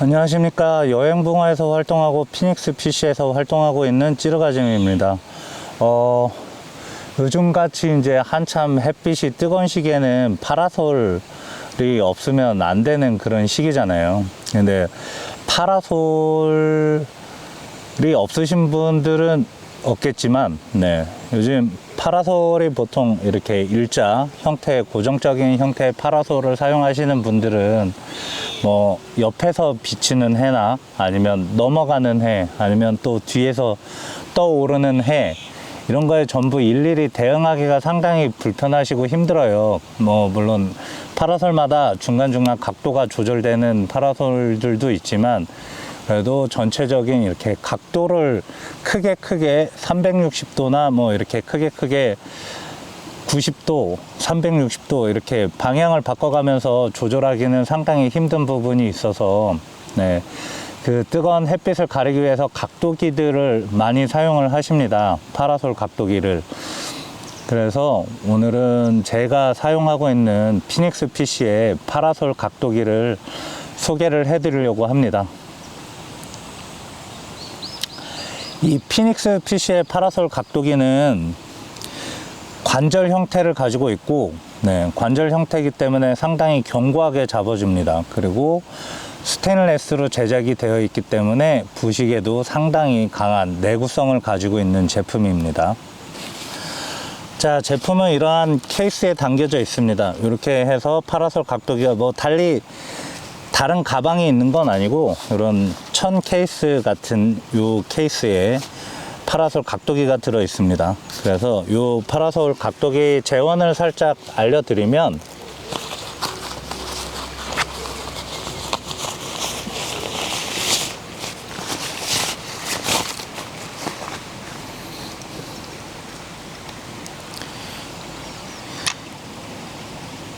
안녕하십니까. 여행봉화에서 활동하고 피닉스 PC에서 활동하고 있는 찌르가정입니다. 어, 요즘같이 이제 한참 햇빛이 뜨거운 시기에는 파라솔이 없으면 안 되는 그런 시기잖아요. 근데 파라솔이 없으신 분들은 없겠지만 네 요즘 파라솔이 보통 이렇게 일자 형태 고정적인 형태의 파라솔을 사용하시는 분들은 뭐 옆에서 비치는 해나 아니면 넘어가는 해 아니면 또 뒤에서 떠오르는 해 이런 거에 전부 일일이 대응하기가 상당히 불편하시고 힘들어요. 뭐 물론 파라솔마다 중간중간 각도가 조절되는 파라솔들도 있지만 그래도 전체적인 이렇게 각도를 크게 크게 360도나 뭐 이렇게 크게 크게 90도, 360도 이렇게 방향을 바꿔가면서 조절하기는 상당히 힘든 부분이 있어서 네, 그 뜨거운 햇빛을 가리기 위해서 각도기들을 많이 사용을 하십니다. 파라솔 각도기를. 그래서 오늘은 제가 사용하고 있는 피닉스 PC의 파라솔 각도기를 소개를 해드리려고 합니다. 이 피닉스 PC의 파라솔 각도기는 관절 형태를 가지고 있고 네, 관절 형태이기 때문에 상당히 견고하게 잡아줍니다. 그리고 스테인레스로 제작이 되어 있기 때문에 부식에도 상당히 강한 내구성을 가지고 있는 제품입니다. 자, 제품은 이러한 케이스에 담겨져 있습니다. 이렇게 해서 파라솔 각도기가 뭐 달리 다른 가방이 있는 건 아니고 이런 천 케이스 같은 요 케이스에 파라솔 각도기가 들어 있습니다. 그래서 요 파라솔 각도기 재원을 살짝 알려드리면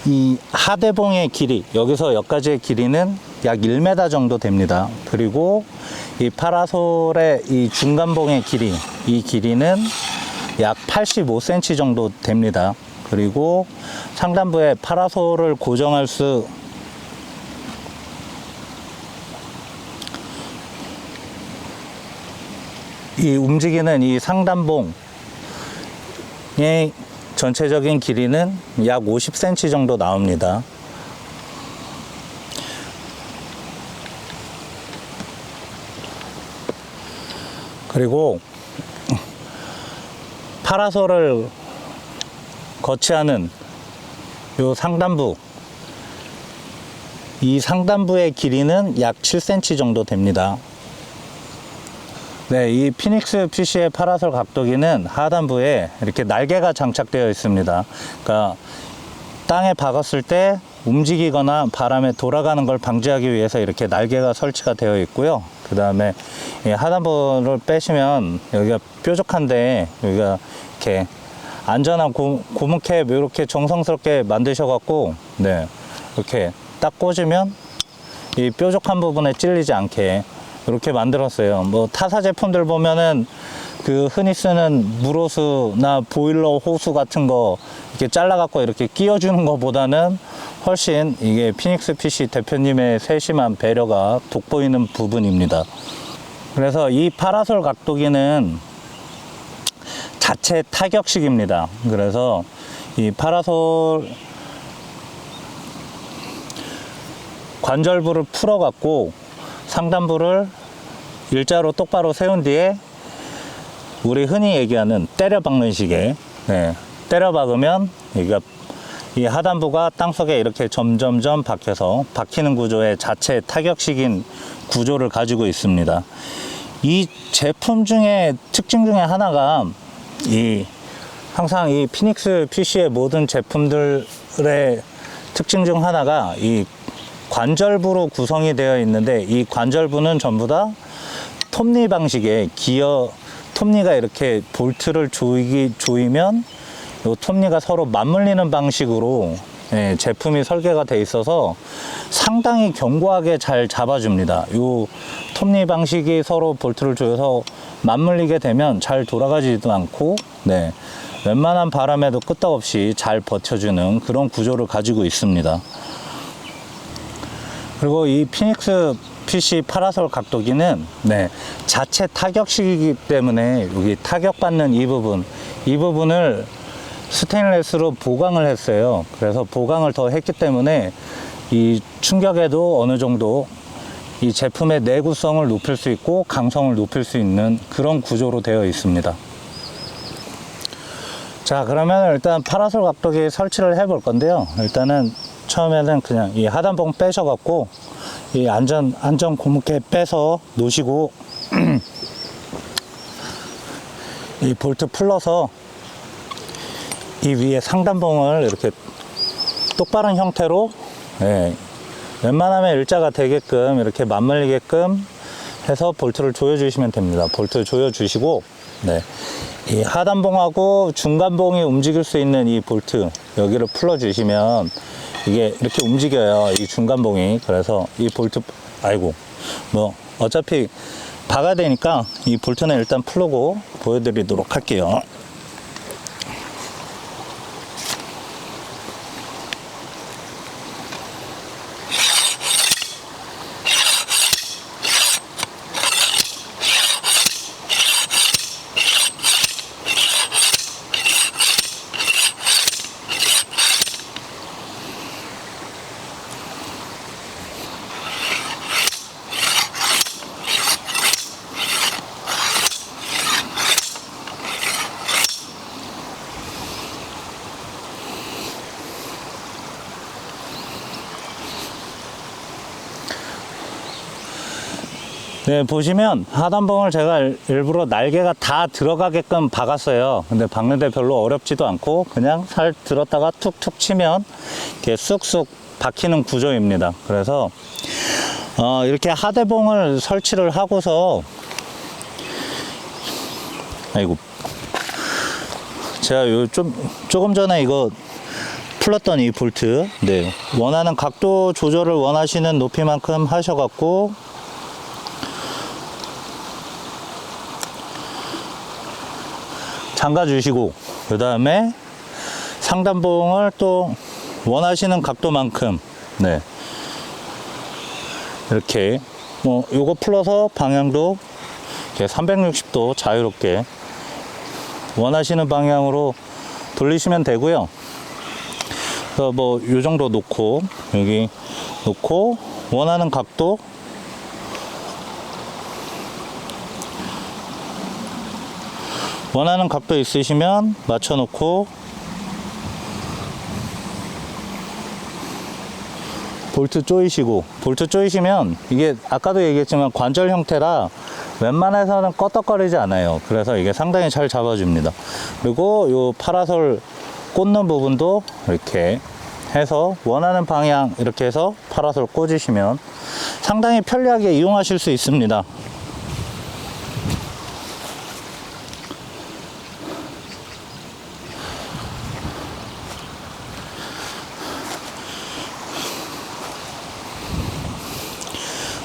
이 하대봉의 길이 여기서 여기까지의 길이는 약 1m 정도 됩니다. 그리고 이 파라솔의 이 중간봉의 길이 이 길이는 약 85cm 정도 됩니다. 그리고 상단부에 파라솔을 고정할 수 이 움직이는 이 상단봉의 전체적인 길이는 약 50cm 정도 나옵니다. 그리고 파라솔을 거치하는 요 상단부 이 상단부의 길이는 약 7cm 정도 됩니다. 네, 이 피닉스 PC의 파라솔 각도기는 하단부에 이렇게 날개가 장착되어 있습니다. 그러니까 땅에 박았을 때 움직이거나 바람에 돌아가는 걸 방지하기 위해서 이렇게 날개가 설치가 되어 있고요. 그 다음에 하단부를 빼시면 여기가 뾰족한데 여기가 이렇게 안전한 고, 고무캡 이렇게 정성스럽게 만드셔갖고 네 이렇게 딱 꽂으면 이 뾰족한 부분에 찔리지 않게 이렇게 만들었어요. 뭐 타사 제품들 보면은 그 흔히 쓰는 물호수나 보일러 호수 같은 거 이렇게 잘라갖고 이렇게 끼워주는 것보다는 훨씬 이게 피닉스 PC 대표님의 세심한 배려가 돋보이는 부분입니다. 그래서 이 파라솔 각도기는 자체 타격식입니다. 그래서 이 파라솔 관절부를 풀어갖고 상단부를 일자로 똑바로 세운 뒤에 우리 흔히 얘기하는 때려 박는 식의 네, 때려 박으면 이 하단부가 땅속에 이렇게 점점점 박혀서 박히는 구조의 자체 타격식인 구조를 가지고 있습니다. 이 제품 중에 특징 중에 하나가 이 항상 이 피닉스 PC의 모든 제품들의 특징 중 하나가 이 관절부로 구성이 되어 있는데 이 관절부는 전부 다 톱니 방식의 기어 톱니가 이렇게 볼트를 조이기 조이면 요 톱니가 서로 맞물리는 방식으로 예, 제품이 설계가 돼 있어서 상당히 견고하게 잘 잡아줍니다. 요 톱니 방식이 서로 볼트를 조여서 맞물리게 되면 잘 돌아가지도 않고 네, 웬만한 바람에도 끄떡없이 잘 버텨주는 그런 구조를 가지고 있습니다. 그리고 이 피닉스 PC 파라솔 각도기는 네, 자체 타격식이기 때문에 여기 타격받는 이 부분, 이 부분을 스테인레스로 보강을 했어요. 그래서 보강을 더 했기 때문에 이 충격에도 어느 정도 이 제품의 내구성을 높일 수 있고 강성을 높일 수 있는 그런 구조로 되어 있습니다. 자 그러면 일단 파라솔 각도기 설치를 해 볼 건데요 일단은 처음에는 그냥 이 하단봉 빼셔 갖고 이 안전 안전 고무께 빼서 놓으시고 이 볼트 풀러서 이 위에 상단봉을 이렇게 똑바른 형태로 예, 웬만하면 일자가 되게끔 이렇게 맞물리게끔 해서 볼트를 조여 주시면 됩니다 볼트 조여 주시고 네. 이 하단봉하고 중간봉이 움직일 수 있는 이 볼트 여기를 풀어 주시면 이게 이렇게 움직여요. 이 중간봉이. 그래서 이 볼트 아이고. 뭐 어차피 박아야 되니까 이 볼트는 일단 풀고 보여드리도록 할게요 네, 보시면 하단봉을 제가 일- 일부러 날개가 다 들어가게끔 박았어요. 근데 박는데 별로 어렵지도 않고 그냥 살 들었다가 툭툭 치면 이렇게 쑥쑥 박히는 구조입니다. 그래서 어, 이렇게 하대봉을 설치를 하고서 아이고 제가 요 좀 조금 전에 이거 풀었던 이 볼트 네 원하는 각도 조절을 원하시는 높이만큼 하셔갖고 잠가 주시고 그 다음에 상단봉을 또 원하시는 각도만큼 네. 이렇게 뭐 요거 풀어서 방향도 이렇게 360도 자유롭게 원하시는 방향으로 돌리시면 되고요. 그래서 뭐 요 정도 놓고 여기 놓고 원하는 각도 원하는 각도 있으시면 맞춰놓고 볼트 조이시고 볼트 조이시면 이게 아까도 얘기했지만 관절 형태라 웬만해서는 껐덕거리지 않아요. 그래서 이게 상당히 잘 잡아줍니다. 그리고 요 파라솔 꽂는 부분도 이렇게 해서 원하는 방향 이렇게 해서 파라솔 꽂으시면 상당히 편리하게 이용하실 수 있습니다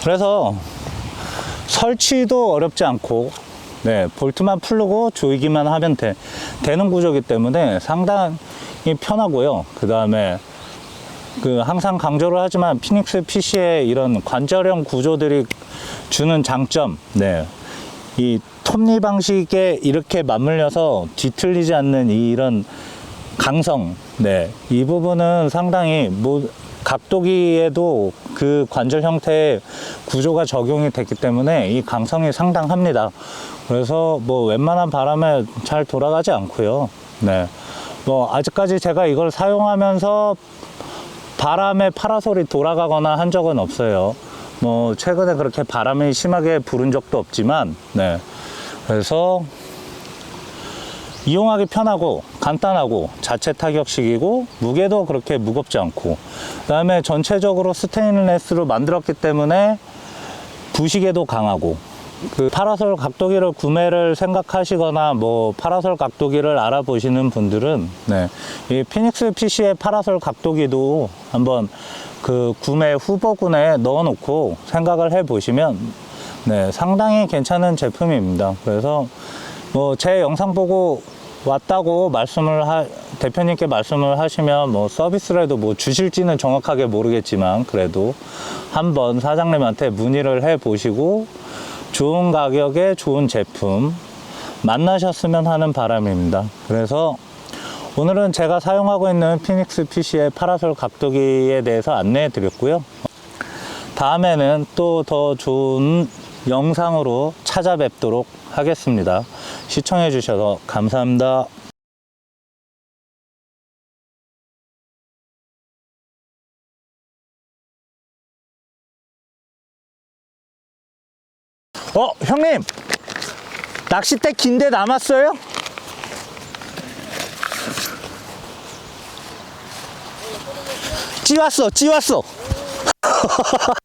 그래서 설치도 어렵지 않고 네, 볼트만 풀고 조이기만 하면 돼, 되는 구조이기 때문에 상당히 편하고요. 그 다음에 그 항상 강조를 하지만 피닉스 PC의 이런 관절형 구조들이 주는 장점, 네. 이 톱니 방식에 이렇게 맞물려서 뒤틀리지 않는 이 이런 강성, 네. 이 부분은 상당히 뭐 각도기에도 그 관절 형태의 구조가 적용이 됐기 때문에 이 강성이 상당합니다. 그래서 뭐 웬만한 바람에 잘 돌아가지 않고요. 네. 뭐 아직까지 제가 이걸 사용하면서 바람에 파라솔이 돌아가거나 한 적은 없어요. 뭐 최근에 그렇게 바람이 심하게 부른 적도 없지만, 네. 그래서 이용하기 편하고 간단하고 자체 타격식이고 무게도 그렇게 무겁지 않고 그 다음에 전체적으로 스테인레스로 만들었기 때문에 부식에도 강하고 그 파라솔 각도기를 구매를 생각하시거나 뭐 파라솔 각도기를 알아보시는 분들은 네, 이 피닉스 PC의 파라솔 각도기도 한번 그 구매 후보군에 넣어놓고 생각을 해보시면 네, 상당히 괜찮은 제품입니다. 그래서 뭐 제 영상 보고 왔다고 말씀을 하, 대표님께 말씀을 하시면 뭐 서비스라도 뭐 주실지는 정확하게 모르겠지만 그래도 한번 사장님한테 문의를 해 보시고 좋은 가격에 좋은 제품 만나셨으면 하는 바람입니다. 그래서 오늘은 제가 사용하고 있는 피닉스 PC의 파라솔 각도기에 대해서 안내해 드렸고요. 다음에는 또 더 좋은 영상으로 찾아뵙도록 하겠습니다. 시청해 주셔서 감사합니다. 어, 형님! 낚싯대 긴데 남았어요? 찌왔어, 찌왔어.